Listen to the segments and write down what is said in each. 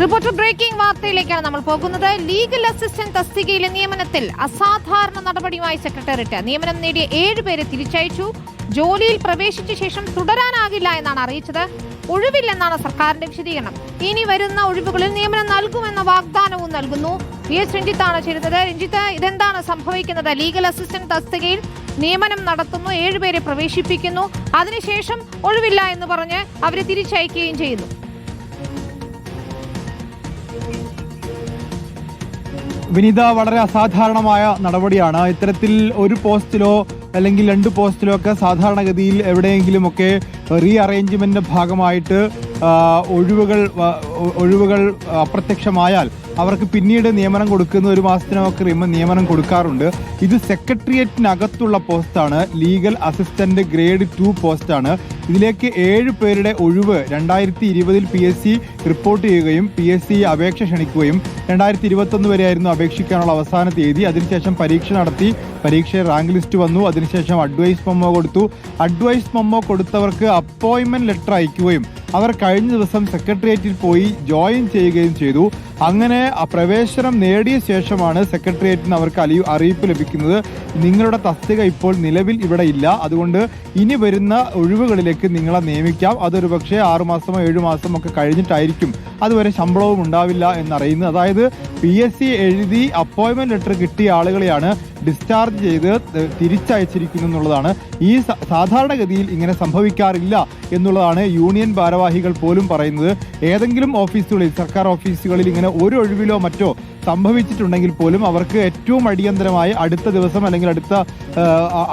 Reporter breaking വാർത്തയിലേക്കാണ് നമ്മൾ പോകുന്നത്. Legal assistant തസ്തികയിലെ നിയമനത്തിൽ അസാധാരണ നടപടിയുമായി സെക്രട്ടേറിയറ്റ് നിയമനം നേടിയ ഏഴ് പേരെ തിരിച്ചയച്ചു. ജോലിയിൽ പ്രവേശിച്ച ശേഷം തുടരാനാകില്ല എന്നാണ് അറിയിച്ചത്. ഒഴിവില്ലെന്നാണ് സർക്കാരിന്റെ വിശദീകരണം. ഇനി വരുന്ന ഒഴിവുകളിൽ നിയമനം നൽകുമെന്ന വാഗ്ദാനവും നൽകുന്നു. വി എസ് രഞ്ജിത്താണ് ചേരുന്നത് രഞ്ജിത്ത് ഇതെന്താണ് സംഭവിക്കുന്നത്? ലീഗൽ അസിസ്റ്റന്റ് തസ്തികയിൽ നിയമനം നടത്തുന്നു. ഏഴുപേരെ പ്രവേശിപ്പിക്കുന്നു. അതിനുശേഷം ഒഴിവില്ല എന്ന് പറഞ്ഞ് അവരെ തിരിച്ചയക്കുകയും ചെയ്യുന്നു. വിനീത വളരെ അസാധാരണമായ നടപടിയാണ്. ഇത്തരത്തിൽ ഒരു പോസ്റ്റിലോ അല്ലെങ്കിൽ രണ്ട് പോസ്റ്റിലോ ഒക്കെ സാധാരണഗതിയിൽ എവിടെയെങ്കിലുമൊക്കെ റീ അറേഞ്ച്മെന്റിന്റെ ഭാഗമായിട്ട് ഒഴിവുകൾ ഒഴിവുകൾ അപ്രത്യക്ഷമായാൽ അവർക്ക് പിന്നീട് നിയമനം കൊടുക്കുന്ന ഒരു മാസത്തിനൊക്കെ റിമ- നിയമനം കൊടുക്കാറുണ്ട്. ഇത് സെക്രട്ടേറിയറ്റിനകത്തുള്ള പോസ്റ്റാണ്. ലീഗൽ അസിസ്റ്റന്റ് ഗ്രേഡ് ടു പോസ്റ്റാണ്. ഇതിലേക്ക് ഏഴ് പേരുടെ ഒഴിവ് രണ്ടായിരത്തി ഇരുപതിൽ പി എസ് സി റിപ്പോർട്ട് ചെയ്യുകയും പി എസ് സി അപേക്ഷ ക്ഷണിക്കുകയും രണ്ടായിരത്തി ഇരുപത്തൊന്ന് വരെയായിരുന്നു അപേക്ഷിക്കാനുള്ള അവസാന തീയതി. അതിനുശേഷം പരീക്ഷ നടത്തി പരീക്ഷയിൽ റാങ്ക് ലിസ്റ്റ് വന്നു. അതിനുശേഷം അഡ്വൈസ് മെമ്മോ കൊടുത്തു. അഡ്വൈസ് മെമ്മോ കൊടുത്തവർക്ക് അപ്പോയിന്റ്മെന്റ് ലെറ്റർ അയക്കുകയും അവർ കഴിഞ്ഞ ദിവസം സെക്രട്ടേറിയറ്റിൽ പോയി ജോയിൻ ചെയ്യുകയും ചെയ്തു. അങ്ങനെ ആ പ്രവേശനം നേടിയ ശേഷമാണ് സെക്രട്ടേറിയറ്റിന് അവർക്ക് അലി അറിയിപ്പ് ലഭിക്കുന്നത്. നിങ്ങളുടെ തസ്തിക ഇപ്പോൾ നിലവിൽ ഇവിടെ ഇല്ല. അതുകൊണ്ട് ഇനി വരുന്ന ഒഴിവുകളിലേക്ക് നിങ്ങളെ നിയമിക്കാം. അതൊരു പക്ഷേ ആറുമാസമോ ഏഴു മാസമോ ഒക്കെ കഴിഞ്ഞിട്ടായിരിക്കും. അതുവരെ ശമ്പളവും ഉണ്ടാവില്ല എന്നറിയുന്നത്. അതായത് പി എസ് സി എഴുതി അപ്പോയിന്റ്മെന്റ് ലെറ്റർ കിട്ടിയ ആളുകളെയാണ് ഡിസ്ചാർജ് ചെയ്ത് തിരിച്ചയച്ചിരിക്കുന്നു എന്നുള്ളതാണ്. ഈ സാധാരണഗതിയിൽ ഇങ്ങനെ സംഭവിക്കാറില്ല എന്നുള്ളതാണ് യൂണിയൻ ഭാരവാഹികൾ പോലും പറയുന്നത്. ഏതെങ്കിലും ഓഫീസുകളിൽ സർക്കാർ ഓഫീസുകളിൽ ഇങ്ങനെ ഒരു ഒഴിവിലോ മറ്റോ സംഭവിച്ചിട്ടുണ്ടെങ്കിൽ പോലും അവർക്ക് ഏറ്റവും അടിയന്തരമായി അടുത്ത ദിവസം അല്ലെങ്കിൽ അടുത്ത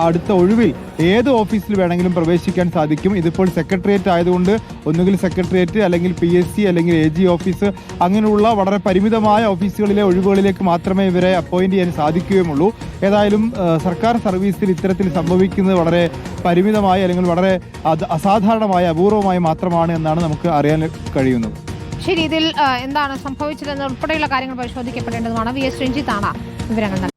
അടുത്ത ഒഴിവിൽ ഏത് ഓഫീസിൽ വേണമെങ്കിലും പ്രവേശിക്കാൻ സാധിക്കും. ഇതിപ്പോൾ സെക്രട്ടേറിയറ്റ് ആയതുകൊണ്ട് ഒന്നുകിൽ സെക്രട്ടേറിയറ്റ് അല്ലെങ്കിൽ പി എസ് സി അല്ലെങ്കിൽ എ ജി ഓഫീസ് അങ്ങനെയുള്ള വളരെ പരിമിതമായ ഓഫീസുകളിലെ ഒഴിവുകളിലേക്ക് മാത്രമേ ഇവരെ അപ്പോയിന്റ് ചെയ്യാൻ സാധിക്കുകയുമുള്ളൂ ഏതായാലും സർക്കാർ സർവീസിൽ ഇത്തരത്തിൽ സംഭവിക്കുന്നത് വളരെ പരിമിതമായ അല്ലെങ്കിൽ വളരെ അസാധാരണമായ അപൂർവമായി മാത്രമാണ് എന്നാണ് നമുക്ക് അറിയാൻ കഴിയുന്നത്. ശരി രീതിയിൽ എന്താണ് സംഭവിച്ചതെന്ന് ഉൾപ്പെടെയുള്ള കാര്യങ്ങൾ പരിശോധിക്കപ്പെടേണ്ടതുമാണ് വി എസ് രഞ്ജിത്താണ് വിവരങ്ങൾ.